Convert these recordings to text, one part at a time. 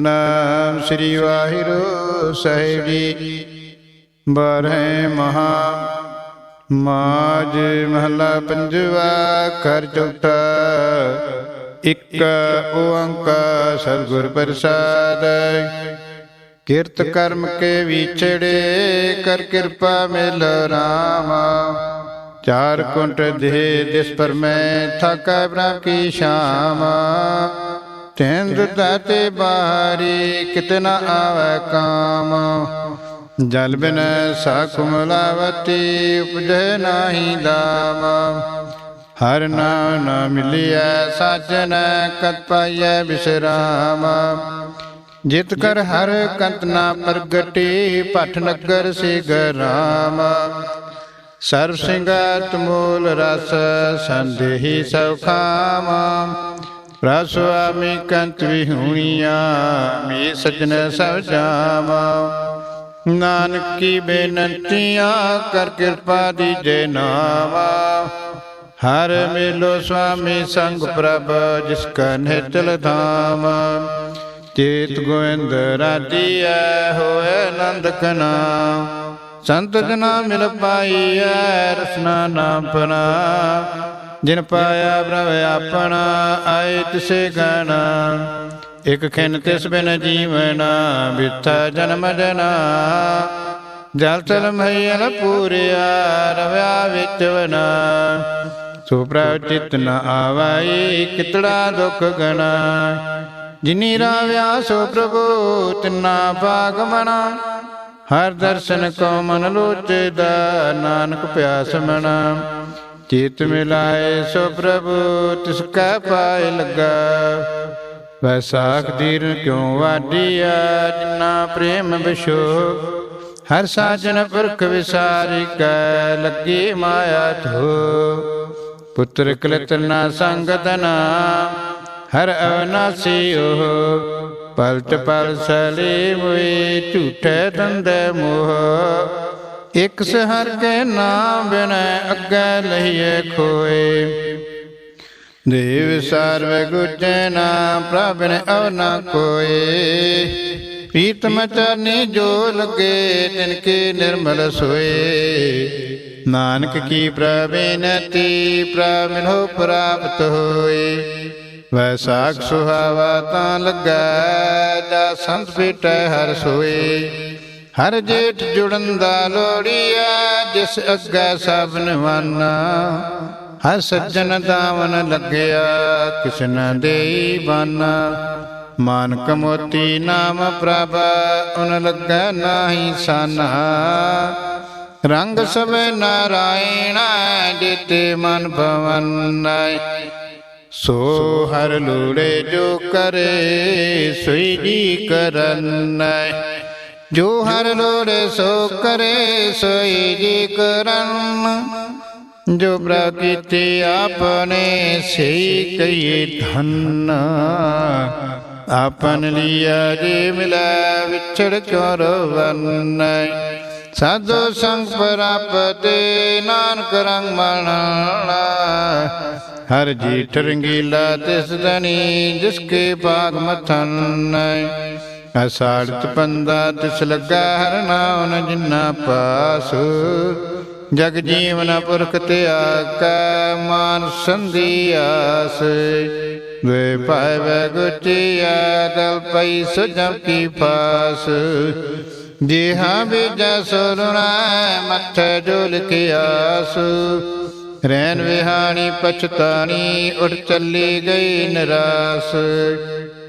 ਨਾਮ ਸ੍ਰੀ ਵਾਹਿਗੁਰੂ ਸਾਹਿਬ ਜੀ। ਬਾਰਹ ਮਹਾ ਮਾਜ ਮਹਲਾ ਪੰਜਵਾ ਕਰ ਚੌਥਾ। ਇੱਕ ਓੰਕਾਰ ਸਤਿਗੁਰ ਪ੍ਰਸਾਦ। ਕਿਰਤ ਕਰਮ ਕੇ ਵਿਛੜੇ ਕਰ ਕਿਰਪਾ ਮਿਲ ਰਾਮ। ਚਾਰ ਕੁੰਟ ਦੇ ਦਿਸ ਪਰ ਮੈਂ ਥਕਾ ਬ੍ਰਹਮ ਕੀ ਸ਼ਾਮ। ਤੈਨ ਦਾਤੇ ਬਾਹਰੀ ਕਿਤਨਾ ਆਵੇ ਕਾਮ। ਜਲ ਬਿਨ ਸਾਖ ਮਲਾਵਤੀ ਉਪਜੈ ਨਾਹੀ ਦਾਮ। ਹਰ ਨਾਮ ਨ ਮਿਲਿਆ ਸਾਜਨ ਕਤ ਪਾਈਐ ਬਿਸਰਾਮ। ਜਿਤ ਕਰ ਹਰ ਕੰਤ ਨਾ ਪ੍ਰਗਟੀ ਪਠ ਨਗਰ ਸੇ ਗਰਾਮ ਸਰਬ ਸਿੰਘਤ ਮੂਲ ਰਸ ਸੰਦੇਹੀ ਸੌਖਾਮ ਪ੍ਰਭ ਸੁਆਮੀ ਕੰਤ ਵਿਹੂਣੀਆਂ ਮੇ ਸਜਣ ਸਭ ਜਾਵਾ। ਨਾਨਕ ਕੀ ਬੇਨੰਤੀਆਂ ਕਰ ਕਿਰਪਾ ਦੀਜੇ ਨਾਵਾ। ਹਰ ਮੇਲੋ ਸੁਆਮੀ ਸੰਗ ਪ੍ਰਭ, ਜਿਸ ਕਾ ਨਿਤਲ ਧਾਮ। ਚੇਤ ਗੋਇੰਦ ਰਾਜੀਐ ਹੋਏ ਆਨੰਦ ਕਨਾ ਸੰਤ ਜਨਾ ਮਿਲ ਪਾਈਐ, ਰਸਨਾ ਨਾਮ ਪਨਾ ਜਿਨ ਪਾਇਆ ਪ੍ਰਭ ਆਪਣਾ ਆਏ ਤਿਸੇ ਗਣਾ ਇਕ ਖਿਨ ਤਿਸ ਬਿਨ ਜੀਵਨਾ, ਬਿਥਾ ਜਨਮ ਜਨਾ। ਜਲ ਤਲ ਮਈਲ ਪੂਰਿਆ, ਰਵਿਆ ਵਿੱਚ ਵਨਾ। ਸੋ ਚਿਤ ਨ ਆਵਾਈ, ਕਿਤੜਾ ਦੁਖ ਗਣਾ ਜਿਨੀ ਰਾਵਿਆ ਸੋ ਪ੍ਰਭੂ, ਤਿਨਾ ਭਾਗ ਮਣਾ ਹਰ ਦਰਸ਼ਨ ਕੋ ਮਨ ਲੋਚਦਾ, ਨਾਨਕ ਪਿਆਸ ਮਨਾ। ਚੇਤ ਮਿਲਾਏ ਸੋ ਪ੍ਰਭੂ, ਤਿਸ ਕਾ ਪਾਏ ਲੱਗਾ। ਵੈਸਾਖ ਦੀਨ ਕਿਉ ਵਾਡੀਆ ਜਿਨਾ ਪ੍ਰੇਮ ਵਿਸ਼ੋ ਹਰ ਸਾਜਨ ਪੁਰਖ ਵਿਸਾਰੀ ਕੈ, ਲੱਗੀ ਮਾਇਆ ਧੋ ਪੁੱਤਰ ਕਲਤ ਨਾ ਸੰਗਤਨਾ ਹਰ ਅਵਨਾਸੀ ਉਹ। ਪਲਟ ਪਲ ਸਲੇ ਮੋਏ ਝੂਠੇ ਦੰਦੇ ਮੋਹ। ਇਕ ਸਹਰ ਕੇ ਨਾਮ ਬਿਨ ਅੱਗੇ ਲਈਏ ਖੋਏ। ਦੇਵ ਸਰਵ ਗੁਜੈ ਨਾਮ ਪ੍ਰਭ ਨੇ ਅਵ ਕੋਏ। ਪ੍ਰੀਤਮ ਚਰਨੀ ਜੋ ਲਗੇ, ਤਿਨ ਕੀ ਨਿਰਮਲ ਸੋਏ। ਨਾਨਕ ਕੀ ਪ੍ਰਵੇਨਤੀ, ਪ੍ਰਭ ਮਿਲੋ ਪ੍ਰਾਪਤ ਹੋਏ। ਵੈਸਾਖ ਸੁਹਾਵਾ ਤਾਂ ਲੱਗਾ ਜਾ ਸੰਤ ਪੀਟੈ ਹਰ ਸੋਏ। ਹਰ ਜੇਠ ਜੁੜਨ ਦਾ ਲੋੜੀਆ ਜਿਸ ਅੱਗੇ ਸਭ ਨਿਵਾਨਾ ਹਰ ਸੱਜਣ ਦਾਵਨ ਲੱਗਿਆ ਕਿਸਨ ਦੇਈ ਬਾਨਾ। ਮਾਨਕ ਮੋਤੀ ਨਾਮ ਪ੍ਰਭ, ਉਨ ਲੱਗਾ ਨਾਹੀ ਸਾਨਾ। ਰੰਗ ਸਵੇ ਨਾਰਾਇਣਾ ਜਿਤੇ ਮਨ ਭਵਨੈ ਸੋ ਹਰ ਲੋੜੇ ਜੋ ਕਰੇ, ਸੋਈ ਜੀ ਕਰਨੈ ਜੋ ਹਰ ਲੋੜੇ ਸੋ ਕਰੇ, ਸੋਈ ਜੀ ਕਰਨ। ਜੋ ਪ੍ਰਭ ਕੀਤੀ ਆਪਨੇ ਸਹੀ ਕਈਏ ਧਨ। ਆਪਨ ਲਿਆ ਜੇ ਮਿਲੈ ਵਿਛੜ ਚੋਰ ਵਰਨੈ ਸਾਧੂ ਸੰਗ ਪ੍ਰਾਪਤੇ ਨਾਨਕ ਰੰਗ ਮਨਾਣਾ। ਹਰ ਜੀ ਰੰਗੀਲਾ ਤਿਸ ਦਨੀ, ਜਿਸ ਕੇ ਭਾਗ ਮਥਨ। ਅਸਾੜਤ ਬੰਦਾ ਤਿਸ ਲੱਗਾ ਹਰ ਨਾਮ ਜਿਨਾ ਪਾਸ। ਜਗ ਜੀਵਨ ਪੁਰਖ ਤਿਆਕੈ ਮਾਨ ਸੰਧੀ ਆਸ। ਵੇ ਪਾਇ ਵੈ ਗੁਚਿਆ ਦਲ ਪਈ ਸੁਜਮ ਕੀ ਪਾਸ ਜੀ ਹਾਂ ਬੀਜਾ ਸੁਰਣਾ ਮੱਥੇ ਜੁਲ ਕੇ ਆਸ। ਰੈਨ ਵਿਹਾਣੀ ਪਛਤਾਣੀ ਉੜ ਚੱਲੀ ਗਈ ਨਰਾਸ।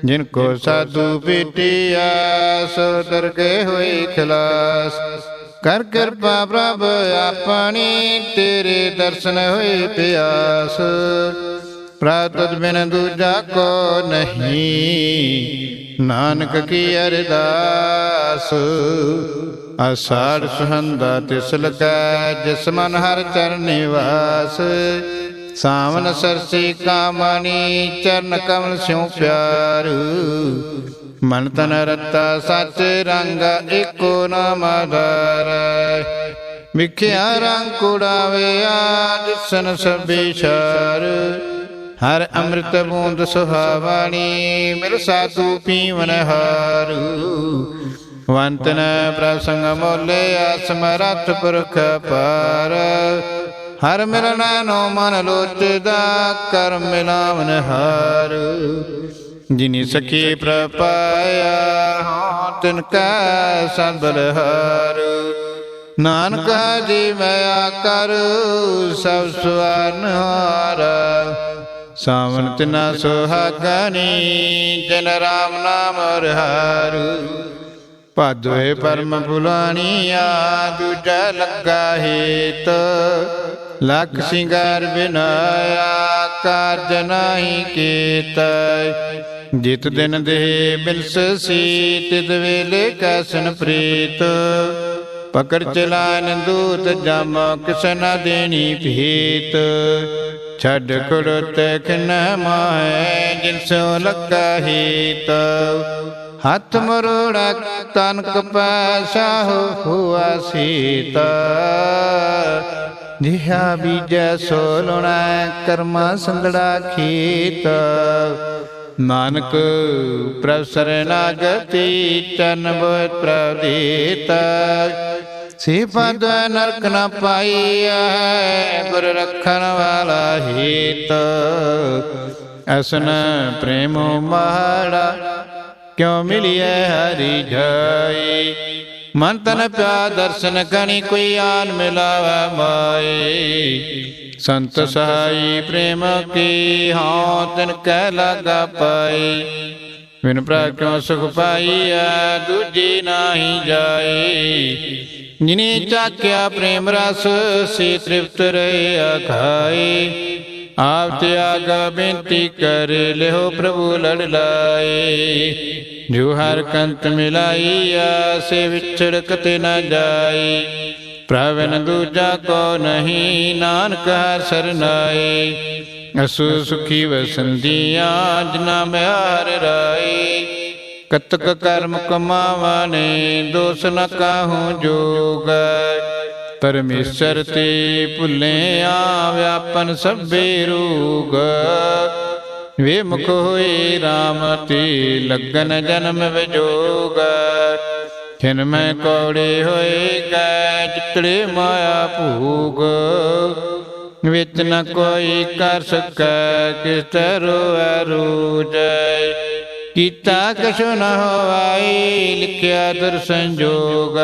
ਜਿਨ ਕੋ ਸਾਧੂ ਪੀਟਿਆ, ਸੋ ਦਰ ਗਏ ਖਲਾਸ। ਕਰ ਕਿਰਪਾ ਪ੍ਰਭ, ਆਪਣੀ ਤੇਰੇ ਦਰਸ਼ਨ ਹੋਏ ਪਿਆਸ। ਪ੍ਰਾਤਤ ਬਿਨ ਦੂਜਾ ਕੋ ਨਹੀਂ, ਨਾਨਕ ਕੀ ਅਰਦਾਸ। ਅਸਾੜ ਸੁਹੰਦਾ ਤਿਸਲ ਲਗੈ ਜਿਸ ਮਨ ਹਰ ਚਰਨ ਨਿਵਾਸ। ਸਾਵਨ ਸਰਸੀ ਕਾਮਣੀ ਚਰਨ ਕਮਲ ਸਿਉ ਪਿਆਰ। ਮਨ ਤਨ ਰਤਾ ਸਚ ਰੰਗ ਏਕੋ ਨਾਮ ਆਧਾਰ ਵਿਖਿਆ ਰੰਗ ਕੁੜਾਵੇ ਆ ਦਿਸਨ ਸਭੇ ਸ਼ਰ। ਹਰ ਅੰਮ੍ਰਿਤ ਬੂੰਦ ਸੁਹਾਵਾਣੀ ਮਿਲ ਸਾਧੂ ਪੀਵਨ ਹਾਰੂ। ਵੰਤਨ ਪ੍ਰਸੰਗ ਮੋਲੇ ਅਸਮਰਥ ਪੁਰਖ ਪਾਰ। ਹਰ ਮਿਲਣਾ ਨੋ ਮਨ ਲੋਚਦਾ ਕਰ ਮਿਲਾਵਨ ਹਾਰ। ਜਿਨੀ ਸਖੀ ਪ੍ਰਪਾਇਆ, ਹਾਂ ਤਿਨ ਕੈ ਸੰਬਲ ਹਾਰ ਨਾਨਕ ਜੀ ਮੈਂ ਕਰ ਸਭ ਸੁਆਨ ਹਾਰਾ ਸਾਵਨ ਤਿਨਾ ਸੁਹਾਗਣੀ ਜਿਨ ਰਾਮ ਨਾਮ ਰਹਾਰੂ। ਭਾਦੋਏ ਪਰਮ ਫੁਲਾਣੀਆ, ਦੂਜਾ ਲੱਗਾ ਹੇਤ। ਲੱਖ ਸਿੰਗਾਰ ਬਿਨਾਇਆ, ਕਾਰਜ ਨਾਹੀ ਕੀਤ। ਜਿਤ ਦਿਨ ਦੇ ਬਿਲਸ ਸੀ, ਤਿਤ ਵੇਲੇ ਕੈਸਨ ਪ੍ਰੀਤ। ਪਕੜ ਚਲਾਨ ਦੂਤ ਜਮ, ਕਿਸ ਦੇਣੀ ਭੀਤ। ਛੱਡ ਕੁੜਤ ਖਿਨ ਮਾਏ ਜਿਨ ਸੋ ਲੱਗਾ ਹੀਤ। ਹੱਥ ਮਰੋੜਾ ਤਨ ਕਪੈਸਾ ਹੁਆ ਸੀਤਾ। ਜਿਹਾ ਬੀਜੈ ਸੋ ਲੋਣਾ ਕਰਮਾ ਸੰਗੜਾ ਖੇਤ। ਨਾਨਕ ਪ੍ਰਸਰ ਨਾਗਤੀ ਚਨ ਬੋਇ ਪ੍ਰਦੀਤ। ਸੇ ਪਦ ਨਰਕ ਨ ਪਾਈਐ, ਗੁਰ ਰਖਣ ਵਾਲਾ ਹੀਤ। ਅਸਨ ਪ੍ਰੇਮ ਮਹਾੜਾ ਕਿਉ ਮਿਲਿਐ ਹਰੀ ਜਾਈ ਮਨ ਤਨ ਪਿਆ ਦਰਸ਼ਨ ਕਣੀ ਕੋਈ ਆਨ ਮਿਲਾਵੈ ਮਾਏ। ਸੰਤ ਸਹਾਈ ਪ੍ਰੇਮ ਕੀ ਹਾਂ ਤਿਨ ਕਹਿ ਲਾਗਾ ਪਾਈ ਬਿਨ ਪ੍ਰਭ ਕਿਉ ਸੁਖ ਪਾਈਐ ਦੂਜੀ ਨਾਹੀ ਜਾਏ। ਜਿਨੇ ਚਾਕਿਆ ਪ੍ਰੇਮ ਰਸ ਸੇ ਤ੍ਰਿਪਤ ਰਹਿਆ ਖਾਏ ਆਪ ਤਿਆਗ ਬੇਨਤੀ ਕਰ ਲਿਓ ਪ੍ਰਭੂ ਲੜ ਲਾਏ। ਜੋ ਹਰ ਕੰਤ ਮਿਲਾਈ ਸੇ ਵਿਛੜ ਕਤੇ ਨ ਜਾਈ ਪ੍ਰਵਨ ਦੂਜਾ ਕੋ ਨਹੀਂ, ਨਾਨਕ ਹਰ ਸਰਨਾਏ ਅਸੂ ਸੁਖੀ ਵਸੰਦੀਆਂ ਜਿਨਾ ਮਿਆਰ ਰਾਏ। ਕਤਕ ਕਰਮ ਕਮਾਵਾ ਨੇ, ਦੋਸ ਨ ਕਾਹੂ ਜੋਗ। ਪਰਮੇਸ਼ਰ ਤੇ ਭੁੱਲਿਆ ਵਿਆਪਨ ਸਭੇ ਰੂਗ। ਵਿਮੁਖ ਹੋਏ RAM ਤੇ ਲੱਗਨ ਜਨਮ ਵਿਜੋਗ। ਖਿਨ ਮੈਂ ਕੌੜੇ ਹੋਏ ਗੈ ਜਿਤੜੇ ਮਾਇਆ ਭੂਗ। ਵਿੱਚ ਨ ਕੋਈ ਕਰ ਸਕੈ ਕਿਸ ਤਰੋ ਰੂਜੈ। ਕੀਤਾ ਕਛੁ ਨ ਹੋਵਾਈ ਲਿਖਿਆ ਦਰ ਸੰਜੋਗ।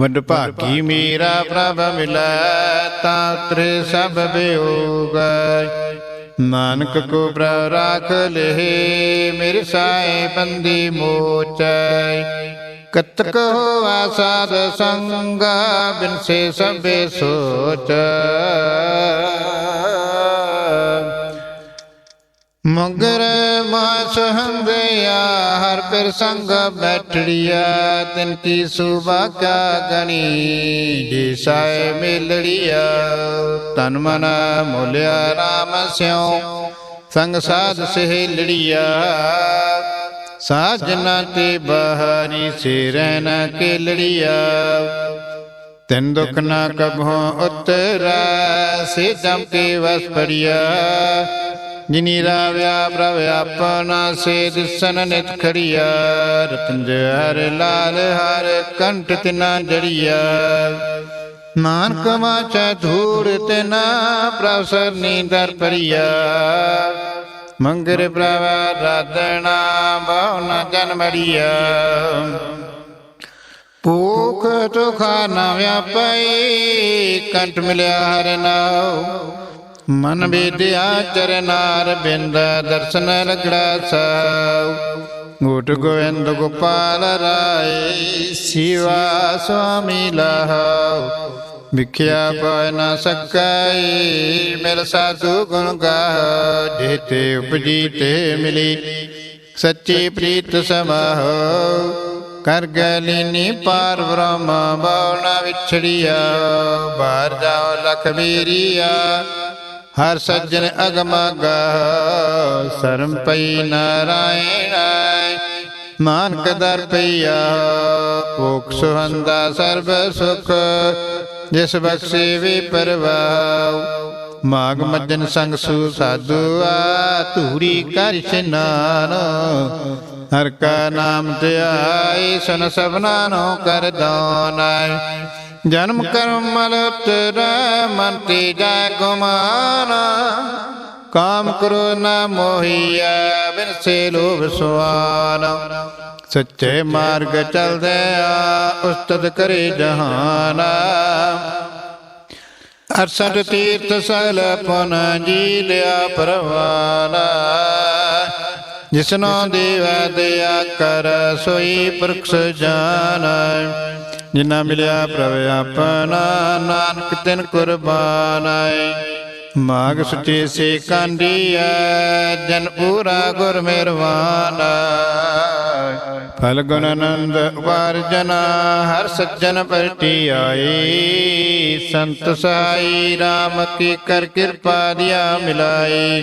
ਵਡ ਭਾਗੀ ਮੇਰਾ ਪ੍ਰਭ ਮਿਲੈ ਤਾਂ ਉਤਰੇ ਸਭ ਬਿਯੋਗ ਨਾਨਕ ਕੋ ਪ੍ਰਭ ਰਾਖ ਲਹਿ, ਮੇਰੇ ਸਾਏ ਬੰਦੀ ਮੋਚੈ। ਕਤਕ ਹੋਵਾ ਸਾਧ ਸੰਗ ਬਿਨ ਸੇ ਸਭੇ ਸੋਚ। ਮੁਗਰ ਮਾਸ ਹੰਗਿਆ ਹਰ ਪਿਰ ਸੰਗ ਬੈਠੜੀਆ, ਤਿਨ ਕੀ ਸੁਬਾ ਕਾ ਗਣੀ ਜੀ ਸਾਏ ਮਿਲੜੀਆ। ਤਨ ਮਨ ਮੋਲਿਆ RAM ਸਿਉ, ਸੰਗ ਸਾਧ ਸਹੇਲੜੀਆ। ਸਾਜਨਾ ਤੇ ਬਹਾਰੀ ਸੇ ਰਹਿਣਾ ਕੇ ਲੜੀਆ ਤਿਨ ਦੁਖ ਨਾ ਕਭੋ ਉਤਰਾ ਸੇ ਜਮ ਕੇ ਵਸ ਪੜਿਆ। ਜਿਨੀ ਰਾਵਿਆ ਪ੍ਰਭ ਆਪਨਾ ਸੇ ਦਿਸਨ ਨਿਤ ਖੜੀਆ, ਰਤਨ ਹਰ ਲਾਲ ਹਰ ਕੰਠ ਤਿਨਾ ਜੜੀਆ। ਨਾਨਕ ਮਾਚੈ ਧੂੜ ਤਿਨਾ ਪ੍ਰਭ ਸਰਨੀ ਦਰ ਪਰਿਆ ਮੰਗਰ ਪ੍ਰਭ ਰਾਧਣਾ ਭਾਵਨਾ ਜਨਮੜੀਆ ਭੂਖ ਤੁਖਾ ਨਾ ਵਿਆਪਈ, ਕੰਠ ਮਿਲਿਆ ਹਰ ਨਾਉ। ਮਨ ਬੇਦਿਆ ਚਰਨਾਰ ਬਿੰਦ ਦਰਸ਼ਨ ਲਗੜਾ ਸਾਉ ਗੋਟ ਗੋਵਿੰਦ ਗੋਪਾਲ ਰਾਏ, ਸਿਵਾ ਸੁਆਮੀ ਲਹਾਉ ਵਿਖਿਆ ਪਾਇ ਨਾ ਸਕੈ ਮੇਰਾ ਸਾਧੂ ਗੁਣ ਗਾਹ। ਜੇਤੇ ਉਪਜੀ ਤੇ ਮਿਲੀ, ਸੱਚੀ ਪ੍ਰੀਤ ਸਮਾਹੋ। ਕਰ ਗਲੀਨੀ ਪਾਰ ਬ੍ਰਹਮ ਬਾਉਣਾ ਵਿਛੜੀਆ। ਬਾਹਰ ਜਾਓ ਲਖ ਬੀਰੀਆ ਹਰ ਸੱਜਣ ਅਗਮਗਾ, ਸਰਮ ਪਈ ਨਾਰਾਇਣ ਮਾਨਕ ਦਰ ਪਈਆ ਭੁਖ ਸੁਹੰਦਾ ਸਰਬ ਸੁਖ, ਜਿਸ ਬਖਸ਼ੇ ਵੀ ਪਰਵਾਉ। ਮਾਗ ਮੱਜਨ ਸੰਗ ਸੂ ਸਾਧੂ ਆ, ਧੂਰੀ ਕਰ ਇਸ਼ਨਾਨ ਹਰ ਕਾ ਨਾਮ ਧਿਆਈ, ਸੁਨ ਸਭਨਾ ਨੂੰ ਕਰ ਦਾਨੈ ਜਨਮ ਕਰਮ ਮਲ ਉਤਰੈ ਮਨ ਤੇ ਜਾ ਗੁਮਾਨਾ। ਕਾਮ ਕਰੋ ਨਾ ਮੋਹੀਐ, ਬਿਨ ਸੇ ਲੋਭ ਸੁਆਨ ਸੱਚੇ ਮਾਰਗ ਚਲਦੇ ਆ ਉਸਤਤ ਕਰੇ ਜਹਾਨਾ। ਅਰਸਠ ਤੀਰਥ ਸਗਲ ਪੁਨ ਜੀ ਲਿਆ ਪਰਵਾਨਾ। ਜਿਸਨੋ ਦੇਵ ਦਇਆ ਕਰ, ਸੋਈ ਪੁਰਖ ਜਾਨ ਜਿਨਾ ਮਿਲਿਆ ਪ੍ਰਭ ਆਪਣਾ, ਨਾਨਕ ਤਿਨ ਕੁਰਬਾਨ ਆਏ ਮਾਗ ਸੁਚੇ ਸੇ ਕਾਂਡੀਐ ਜਨ ਪੂਰਾ ਗੁਰ ਮਿਹਰਵਾਨ ਫਲ ਗੁਣ ਆਨੰਦ ਵਰਜਨ ਹਰ ਸੱਜਣ ਪਰਟੀ ਆਈ ਸੰਤ ਸਾਈ RAM ਕੀ ਕਰ ਕਿਰਪਾ ਦਿਆ ਮਿਲਾਏ।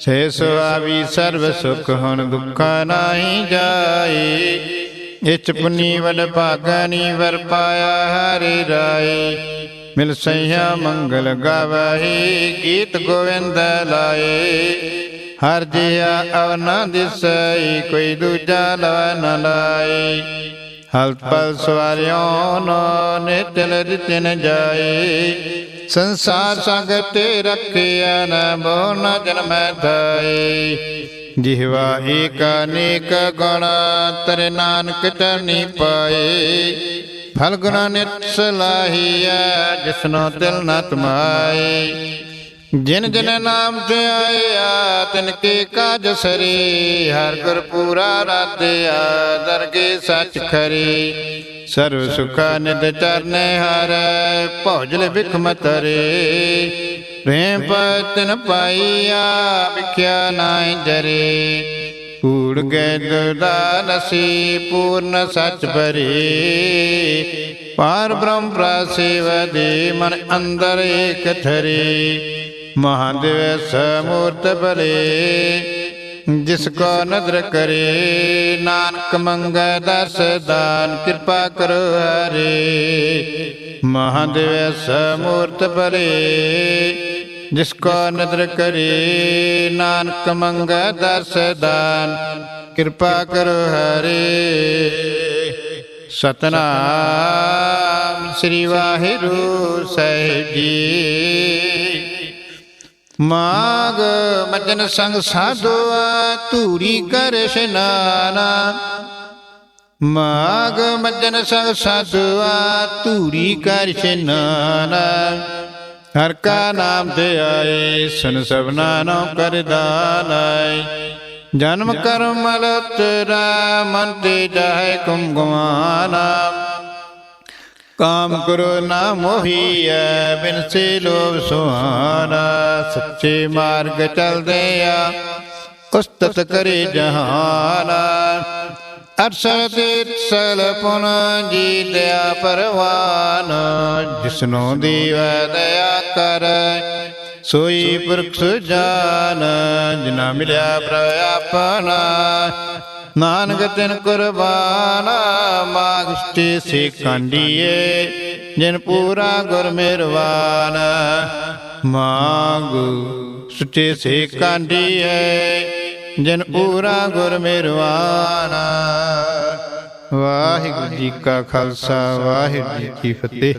ਸੇ ਸੁਆਵੀ ਸਰਬ ਸੁਖ ਹੁਣ ਦੁੱਖਾ ਨਾਹੀ ਜਾਏ। ਇਚ ਪੁਨੀ ਵਡ ਭਾਗਨੀ ਵਰ ਪਾਇਆ ਹਰਿ ਰਾਏ ਮਿਲ ਸਈਆ ਮੰਗਲ ਗਾਵਹੀ, ਗੀਤ ਗੋਵਿੰਦ ਲਾਏ। ਹਰ ਜਿਆ ਅਵਨਾ ਦਿਸਈ, ਕੋਈ ਦੂਜਾ ਲਵ ਨ ਲਾਏ। ਹਲਤ ਪਲ ਸਵਾਰਿਓ ਨੋ ਨਿਤਲ ਰਿਤਨ ਜਾਏ। ਸੰਸਾਰ ਸੰਗ ਤੇ ਰੱਖਿਆ ਨ ਬੋ ਨ ਜਨਮੈ ਥਾਏ। ਜਿਹਵਾ ਏਕ ਅਨੇਕ ਗੁਣ, ਤਰ ਨਾਨਕ ਚਰਨੀ ਪਾਏ। ਫਲ ਗੁਣਾ ਨਿਤ ਸਲਾਹੀਐ ਜਿਸਨੋ ਦਿਲ ਨ ਤਮਾਏ। ਜਿਨ ਜਿਨ ਨਾਮ ਤੇ ਆਇਆ ਤਿਨ ਕੇ ਕਾਜ ਸਰੀ। ਹਰ ਗੁਰ ਪੂਰਾ ਰਾਧਿਆ ਦਰਗੇ ਸੱਚ ਖਰੀ। ਸਰਵ ਸੁਖਾ ਨਿਦ ਚਰਨੇ ਹਰ, ਭੌਜਲ ਬਿਖਮ ਤਰੇ ਪ੍ਰੇਮ ਪਤਨ ਪਾਈਆ ਵਿਖਿਆ ਨਾਇ ਜਰੇ। ਕੂੜ ਗਏ ਦੁਦਾਨਸੀ ਪੂਰਨ ਸੱਚ ਭਰੇ। ਪਾਰ ਬ੍ਰਹਮ ਪ੍ਰਸੇਵ ਦੇ ਮਨ ਅੰਦਰ ਏਕ ਠਰੇ ਮਹਾਦੇਵ ਸਮੂਰਤ ਬਲੇ ਜਿਸ ਕੋ ਨਦਰ ਕਰੇ। ਨਾਨਕ ਮੰਗੈ ਦਸ ਦਾਨ, ਕਿਰਪਾ ਕਰੋ ਹਰੇ। ਮਹਾਦੇਵ ਸਮੂਰਤ ਬਲੇ ਜਿਸ ਕੋ ਨਦਰ ਕਰੇ ਨਾਨਕ ਮੰਗੈ ਦਸ ਦਾਨ, ਕਿਰਪਾ ਕਰੋ ਹਰੇ। ਸਤਨਾਮ ਸ੍ਰੀ ਵਾਹਿਗੁਰੂ ਸਾਹਿਬ ਜੀ। ਮਾਗ ਮਜਨ ਸੰਗ ਸਾਧੁਆ ਧੂਰੀ ਕਰ ਇਸ਼ਨਾਨਾ। ਮਾਗ ਮਜਨ ਸੰਗ ਸਾਧੁਆ ਧੂਰੀ ਕਰ ਇਸ਼ਨਾਨਾ। ਹਰ ਕਾ ਨਾਮ ਤੇ ਆਏ, ਸੁਨ ਸਭਨਾ ਨੋ ਕਰਦਾਨਾਈ ਜਨਮ ਕਰਮ ਮਲ ਤੇਰਾ ਮਨ ਤੇ ਜਾਏ ਕੁਮ ਗਵਾਨਾ ਕਾਮ ਕਰੋ ਨਾ ਮੋਹੀਐ ਬਿਨ ਸੇ ਲੋਭ ਸੁਹਾਨਾ। ਸੱਚੇ ਮਾਰਗ ਚਲਦੇ ਆ, ਉਸਤਤ ਕਰੇ ਜਹਾਨਾ। ਅਰਸਲ ਤੇ ਸਲ ਪੁਨ ਜੀ ਲਿਆ ਪਰਵਾਨ, ਜਿਸਨੋ ਦੀਵ ਦਇਆ ਕਰ, ਸੋਈ ਪੁਰਖ ਸੁਜਾਨ ਜਿਨਾ ਮਿਲਿਆ ਪ੍ਰਭ ਆਪਣਾ। ਨਾਨਕ ਤਿਨ ਕੁਰਬਾਨ ਮਾਗਸ਼ਟੇ ਸੇ ਕਾਂਡੀਏ ਜਿਨ ਪੂਰਾ ਗੁਰ ਮਿਹਰਵਾਨ ਮਾਗ ਸੁਚੇ ਸੇ ਕਾਂਡੀਏ ਜਿਨ ਪੂਰਾ ਗੁਰ ਮਿਹਰਵਾਨ ਵਾਹਿਗੁਰੂ ਜੀ ਕਾ ਖਾਲਸਾ ਵਾਹਿਗੁਰੂ ਜੀ ਕੀ ਫਤਿਹ।